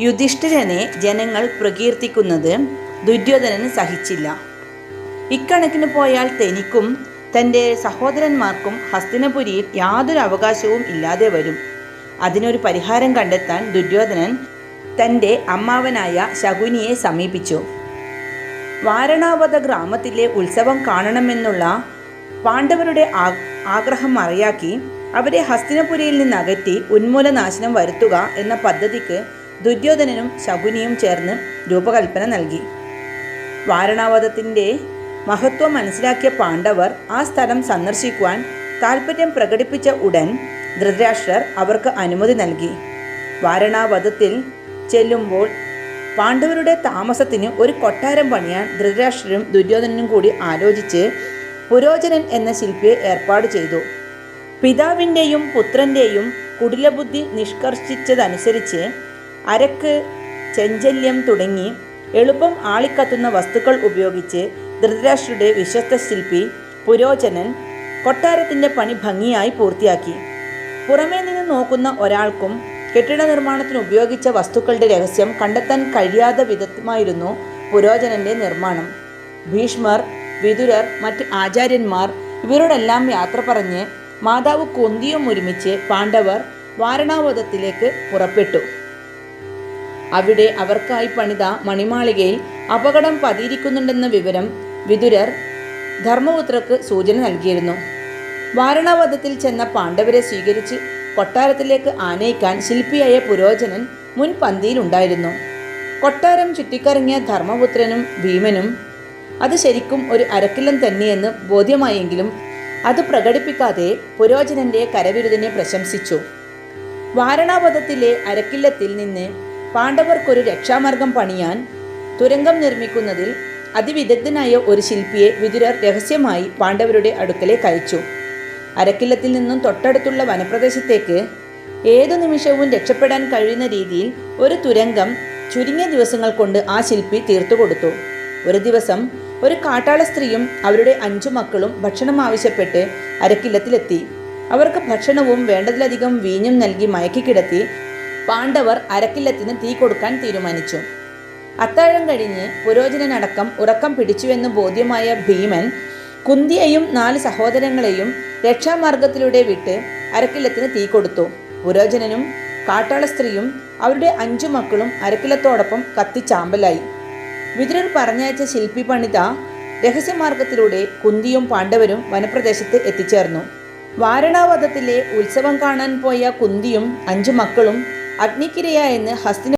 യുധിഷ്ഠിരനെ ജനങ്ങൾ പ്രകീർത്തിക്കുന്നത് ദുര്യോധനന് സഹിച്ചില്ല. ഇക്കണക്കിന് പോയാൽ തനിക്കും തന്റെ സഹോദരന്മാർക്കും ഹസ്തിനപുരിയിൽ യാതൊരു അവകാശവും ഇല്ലാതെ വരും. അതിനൊരു പരിഹാരം കണ്ടെത്താൻ ദുര്യോധനൻ തന്റെ അമ്മാവനായ ശകുനിയെ സമീപിച്ചു. വാരണാവത ഗ്രാമത്തിലെ ഉത്സവം കാണണമെന്നുള്ള പാണ്ഡവരുടെ ആഗ്രഹം മറയാക്കി അവരെ ഹസ്തിനപുരിയിൽ നിന്ന് അകറ്റി ഉന്മൂലനാശനം വരുത്തുക എന്ന പദ്ധതിക്ക് ദുര്യോധനനും ശകുനിയും ചേർന്ന് രൂപകൽപ്പന നൽകി. വാരണാവതത്തിന്റെ മഹത്വം മനസ്സിലാക്കിയ പാണ്ഡവർ ആ സ്ഥലം സന്ദർശിക്കുവാൻ താൽപ്പര്യം പ്രകടിപ്പിച്ച ഉടൻ ധൃതരാഷ്ട്രർ അവർക്ക് അനുമതി നൽകി. വാരണാവധത്തിൽ ചെല്ലുമ്പോൾ പാണ്ഡവരുടെ താമസത്തിന് ഒരു കൊട്ടാരം പണിയാൻ ധൃതരാഷ്ട്രരും ദുര്യോധനനും കൂടി ആലോചിച്ച് പുരോചനൻ എന്ന ശില്പിയെ ഏർപ്പാട് ചെയ്തു. പിതാവിന്റെയും പുത്രന്റെയും കുടിലബുദ്ധി നിഷ്കർഷിച്ചതനുസരിച്ച് അരക്ക് ചെഞ്ചല്യം തുടങ്ങി എളുപ്പം ആളിക്കത്തുന്ന വസ്തുക്കൾ ഉപയോഗിച്ച് ധൃതരാഷ്ട്രയുടെ വിശ്വസ്ത ശില്പി പുരോചനൻ കൊട്ടാരത്തിന്റെ പണി ഭംഗിയായി പൂർത്തിയാക്കി. പുറമേ നിന്ന് നോക്കുന്ന ഒരാൾക്കും കെട്ടിട നിർമ്മാണത്തിന് ഉപയോഗിച്ച വസ്തുക്കളുടെ രഹസ്യം കണ്ടെത്താൻ കഴിയാത്ത വിധമായിരുന്നു പുരോചനന്റെ നിർമ്മാണം. ഭീഷ്മർ വിതുരർ മറ്റ് ആചാര്യന്മാർ ഇവരോടെല്ലാം യാത്ര പറഞ്ഞ് മാതാവ് കൊന്തിയും ഒരുമിച്ച് പാണ്ഡവർ വാരണാവതത്തിലേക്ക് പുറപ്പെട്ടു. അവിടെ അവർക്കായി പണിത മണിമാളികയിൽ അപകടം പതിയിരിക്കുന്നുണ്ടെന്ന വിവരം വിതുരർ ധർമ്മപുത്രക്ക് സൂചന നൽകിയിരുന്നു. വാരണാവധത്തിൽ ചെന്ന പാണ്ഡവരെ സ്വീകരിച്ച് കൊട്ടാരത്തിലേക്ക് ആനയിക്കാൻ ശില്പിയായ പുരോചനൻ മുൻ പന്തിയിലുണ്ടായിരുന്നു. കൊട്ടാരം ചുറ്റിക്കറങ്ങിയ ധർമ്മപുത്രനും ഭീമനും അത് ശരിക്കും ഒരു അരക്കില്ലം തന്നെയെന്ന് ബോധ്യമായെങ്കിലും അത് പ്രകടിപ്പിക്കാതെ പുരോചനന്റെ കരവിരുതിനെ പ്രശംസിച്ചു. വാരണാവധത്തിലെ അരക്കില്ലത്തിൽ നിന്ന് പാണ്ഡവർക്കൊരു രക്ഷാമാർഗം പണിയാൻ തുരങ്കം നിർമ്മിക്കുന്നതിൽ അതിവിദഗ്ധനായ ഒരു ശില്പിയെ വിതുരർ രഹസ്യമായി പാണ്ഡവരുടെ അടുക്കലേക്ക് അയച്ചു. അരക്കില്ലത്തിൽ നിന്നും തൊട്ടടുത്തുള്ള വനപ്രദേശത്തേക്ക് ഏതു നിമിഷവും രക്ഷപ്പെടാൻ കഴിയുന്ന രീതിയിൽ ഒരു തുരങ്കം ചുരുങ്ങിയ ദിവസങ്ങൾ കൊണ്ട് ആ ശില്പി തീർത്തു കൊടുത്തു. ഒരു ദിവസം ഒരു കാട്ടാള സ്ത്രീയും അവരുടെ അഞ്ചു മക്കളും ഭക്ഷണം ആവശ്യപ്പെട്ട് അരക്കില്ലത്തിലെത്തി. അവർക്ക് ഭക്ഷണവും വേണ്ടതിലധികം വീഞ്ഞും നൽകി മയക്കി കിടത്തി പാണ്ഡവർ അരക്കില്ലത്തിന് തീ കൊടുക്കാൻ തീരുമാനിച്ചു. അത്താഴം കഴിഞ്ഞ് പുരോചനടക്കം ഉറക്കം പിടിച്ചുവെന്ന് ബോധ്യമായ ഭീമൻ കുന്തിയെയും നാല് സഹോദരങ്ങളെയും രക്ഷാമാർഗത്തിലൂടെ വിട്ട് അരക്കില്ലത്തിന് തീ കൊടുത്തു. പുരോചനനും കാട്ടാള സ്ത്രീയും അവരുടെ അഞ്ചു മക്കളും അരക്കില്ലത്തോടൊപ്പം കത്തിച്ചാമ്പലായി വിതുരൻ പറഞ്ഞയച്ച ശില്പി പണിത രഹസ്യമാർഗത്തിലൂടെ കുന്തിയും പാണ്ഡവരും വനപ്രദേശത്ത് എത്തിച്ചേർന്നു. വാരണാവധത്തിലെ ഉത്സവം കാണാൻ പോയ കുന്തിയും അഞ്ചു മക്കളും അഗ്നിക്കിരയായെന്ന് ഹസ്തിന